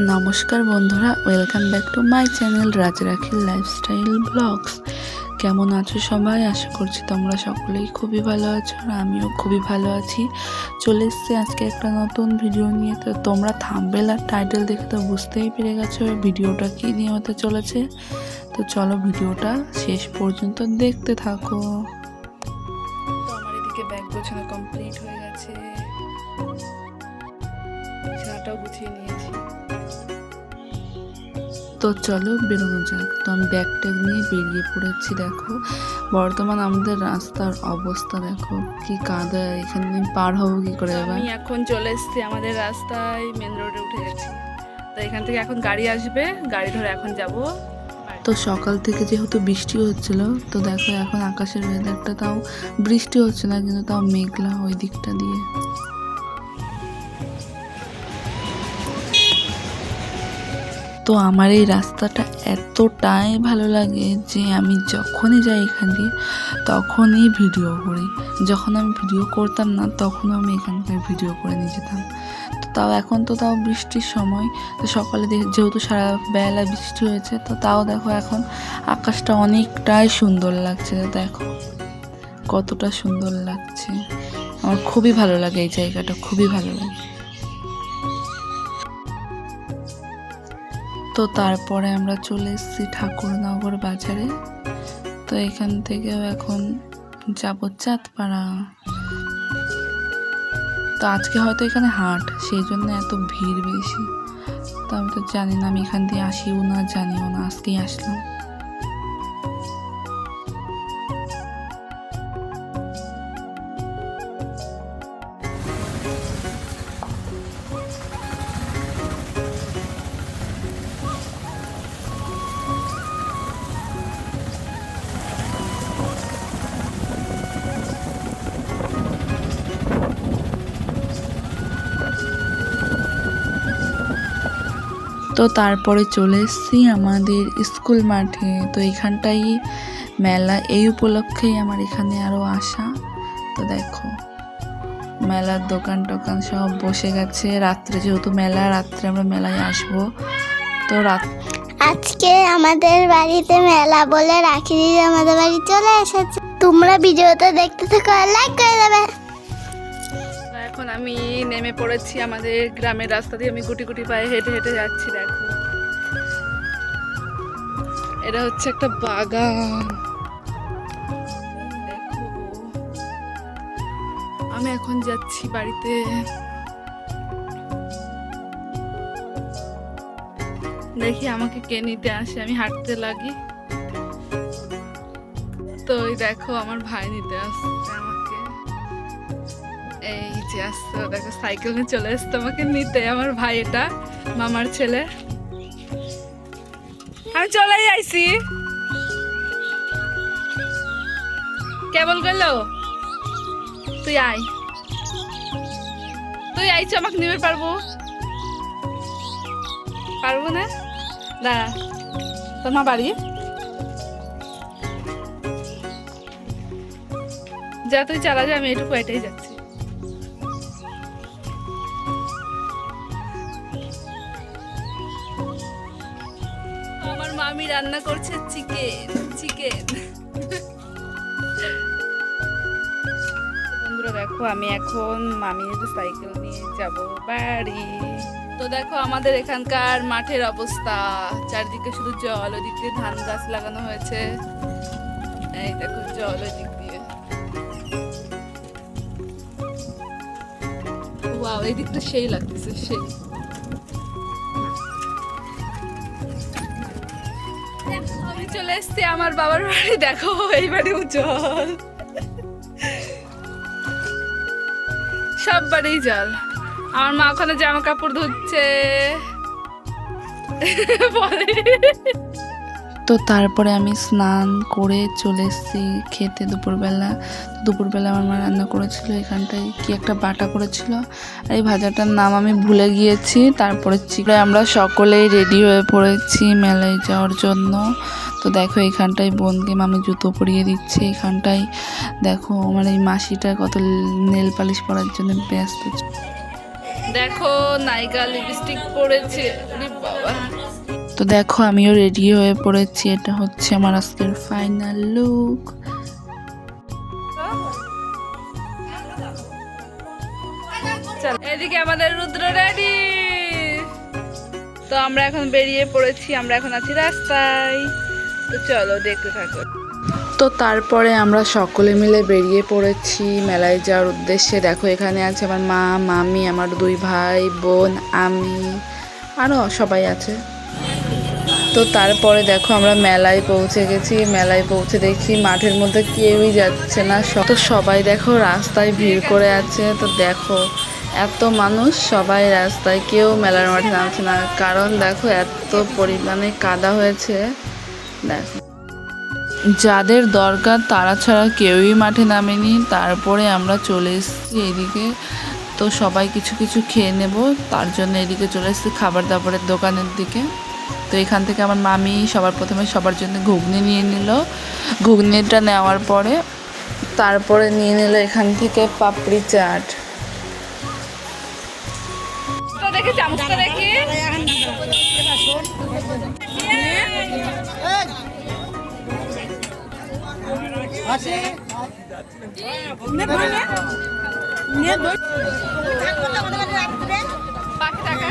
নমস্কার বন্ধুরা welcome back to my channel Raj রাজরাখির lifestyle blogs কেমন আছো সবাই? আশা করছি তোমরা সকলেই খুবই ভালো আছো আর আমিও খুবই ভালো আছি। চলে এসেছি আজকে একটা নতুন ভিডিও নিয়ে। তো তোমরা থাম্বেল আর টাইটেল দেখে তো বুঝতেই পেরে গেছো ভিডিওটা কী নিয়ে হতে চলেছে। তো চলো ভিডিওটা শেষ পর্যন্ত দেখতে থাকো। এদিকে কমপ্লিট হয়ে গেছে। বিছানাটাও গুছিয়ে নিয়েছি। তো চলো বেরোনো যাক। তো আমি ব্যাগ ট্যাগ নিয়ে বেরিয়ে পড়েছি দেখো। বর্তমান আমাদের রাস্তার অবস্থা দেখো। কি কাদা এখানে আমি পার হব কি করে আমি এখন চলে এসেছি আমাদের রাস্তায় মেন রোডে উঠে গেছি। তো এখান থেকে এখন গাড়ি আসবে গাড়ি ধরে এখন যাব। তো সকাল থেকে যেহেতু বৃষ্টি হচ্ছিল তো দেখো এখন আকাশের ওয়েদারটা তাও বৃষ্টি হচ্ছে না কিন্তু তাও মেঘলা ওই দিকটা দিয়ে। তো আমার এই রাস্তাটা এতটাই ভালো লাগে যে আমি যখনই যাই এখান দিয়ে, তখনই ভিডিও করি। যখন আমি ভিডিও করতাম না, তখনও আমি এখানকার ভিডিও করে নিয়ে যেতাম। তো তাও এখন তো তাও বৃষ্টির সময়, তো সকালে যেহেতু সারা বেলা বৃষ্টি হয়েছে, তো তাও দেখো এখন আকাশটা অনেকটাই সুন্দর লাগছে দেখো কতটা সুন্দর লাগছে। আমার খুবই ভালো লাগে এই জায়গাটা, খুবই ভালো লাগে। তো তারপরে আমরা চলে এসেছি ঠাকুরনগর বাজারে। তো এখান থেকেও এখন যাব চাঁদপাড়া। তো আজকে হয়তো এখানে হাট, সেই জন্য এত ভিড় বেশি। তো আমি তো জানি না, আমি এখান দিয়ে আসিও না, জানিও না, আজকেই আসলাম। তো তারপরে চলে এসেছি আমাদের স্কুল মাঠে। তো এখানটাই মেলা, এই উপলক্ষেই আমার এখানে আরও আসা। তো দেখো, মেলার দোকান টোকান সব বসে গেছে। রাত্রে যেহেতু মেলা, রাত্রে আমরা মেলায় আসব। তো রাত আজকে আমাদের বাড়িতে মেলা বলে রাখি দিদি আমাদের বাড়ি চলে এসেছে। তোমরা ভিডিওটা দেখতে থাকো লাইক করে দেবে। আমি নেমে পড়েছি আমাদের গ্রামের রাস্তা দিয়ে। আমি গুটি গুটি পায়ে হেঁটে হেঁটে যাচ্ছি, দেখো। এটা হচ্ছে একটা বাগান। আমি এখন যাচ্ছি বাড়িতে। দেখি আমাকে কে নিতে আসে, আমি হাঁটতে লাগি। তো দেখো, আমার ভাই নিতে আসছে। এই যে আসছে, ও দেখো সাইকেল নিয়ে চলে আসতো আমাকে নিতে, আমার ভাই এটা মামার ছেলে। আমি চলেই আইছি। কেবল গেল তুই আয়। তুই আইছ, আমাকে নিবে পারব। পারব না? দাঁড়া, তোর মা বাড়ি? যা, তুই চালা, যা, আমি এটুকু এটাই যাচ্ছি। মামি রান্না করছে চিকেন চিকেন। বন্ধুরা দেখো আমি এখন মামির সাইকেল নিয়ে যাব বাড়ি। তো দেখো আমাদের এখানকার মাঠের অবস্থা। চারদিকে শুধু জল ওদিক দিয়ে ধান গাছ লাগানো হয়েছে। এই দেখো জল ওদিক দিয়ে। ওয়াও এই দিকটা সেই লাগতেছে সেই। আমি চলে এসছি আমার বাবার বাড়ি। দেখো, এই বাড়ি উজ্জ্বল। সব বাড়ি জল। আমার মা ওখানে জামা কাপড় ধুচ্ছে। পরে তো তারপরে আমি স্নান করে চলে এসেছি খেতে দুপুরবেলা। দুপুরবেলা আমার মা রান্না করেছিল এখানটায় কি একটা বাটা করেছিল। আর এই ভাজাটার নাম আমি ভুলে গিয়েছি। তারপরে চিকড়ে আমরা সকলেই রেডি হয়ে পড়েছি মেলায় যাওয়ার জন্য। তো দেখো এখানটায় বোনকে মামি জুতো পরিয়ে দিচ্ছে। এখানটায় দেখো আমার এই মাসিটা কত নেল পালিশ পরার জন্য ব্যস্ত। দেখো নাইকা লিপস্টিক পরেছে। বাবা। তো দেখো, আমিও রেডি হয়ে পড়েছি। এটা হচ্ছে আমার আজকের ফাইনাল লুক এদিকে আমাদের রুদ্র রেডি তো আমরা এখন বেরিয়ে পড়েছি, আমরা এখন আছি রাস্তায়। তো চলো, দেখতে থাকো। তো তারপরে আমরা সকলে মিলে বেরিয়ে পড়েছি মেলায় যাওয়ার উদ্দেশ্যে। দেখো, এখানে আছে আমার মা, মামি, আমার দুই ভাই, বোন, আমি আরও সবাই আছে। তো তারপরে দেখো আমরা মেলায় পৌঁছে গেছি, মেলায় পৌঁছে দেখছি মাঠের মধ্যে কেউই যাচ্ছে না তো সবাই দেখো রাস্তায় ভিড় করে আছে, তো দেখো এত মানুষ সবাই রাস্তায়, কেউ মেলার মাঠে নামছে না, কারণ দেখো এত পরিমাণে কাদা হয়েছে। দেখো। যাদের দরকার তারা ছাড়া কেউই মাঠে নামেনি, তারপরে আমরা চলে এসেছি এদিকে। তো সবাই কিছু কিছু খেয়ে নেব, তার জন্য এদিকে চলে এসেছি খাবার দাবারের দোকানের দিকে। তো এখান থেকে আমার মামি সবার প্রথমে সবার জন্য ঘুগনি নিয়ে নিল। ঘুগনিটা নেওয়ার পরে তারপরে নিয়ে নিল এখান থেকে পাপড়ি চাট। তো দেখি চামচটা দেখি। বাকি টাকা।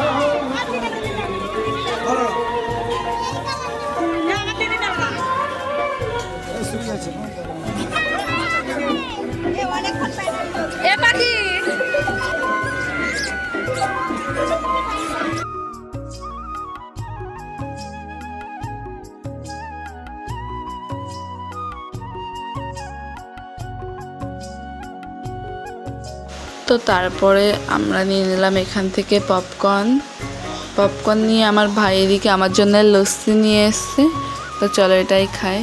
তো তারপরে আমরা নিয়ে নিলাম এখান থেকে পপকর্ন পপকর্ন নিয়ে আমার ভাই এদিকে আমার জন্য লস্যি নিয়ে এসছে। তো চলো এটাই খাই।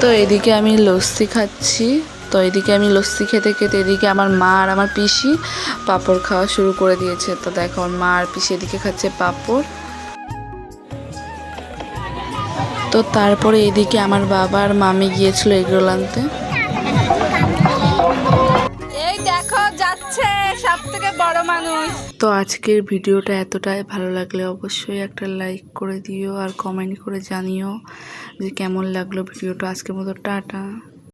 তো এদিকে আমি লস্যি খাচ্ছি। তো এদিকে আমি লস্যি খেতে খেতে এদিকে আমার মা আর আমার পিসি পাঁপড় খাওয়া শুরু করে দিয়েছে। তো দেখো আমার মা আর পিসি এদিকে খাচ্ছে পাঁপড়। তো তারপরে এদিকে আমার বাবা আর মামি গিয়েছিল এগরোল আনতে। এই দেখো যাচ্ছে সব থেকে বড় মানুষ। তো আজকের ভিডিওটা এতটাই। ভালো লাগলে অবশ্যই একটা লাইক করে দিও আর কমেন্ট করে জানিও যে কেমন লাগল ভিডিওটা। আজকের মতো টাটা।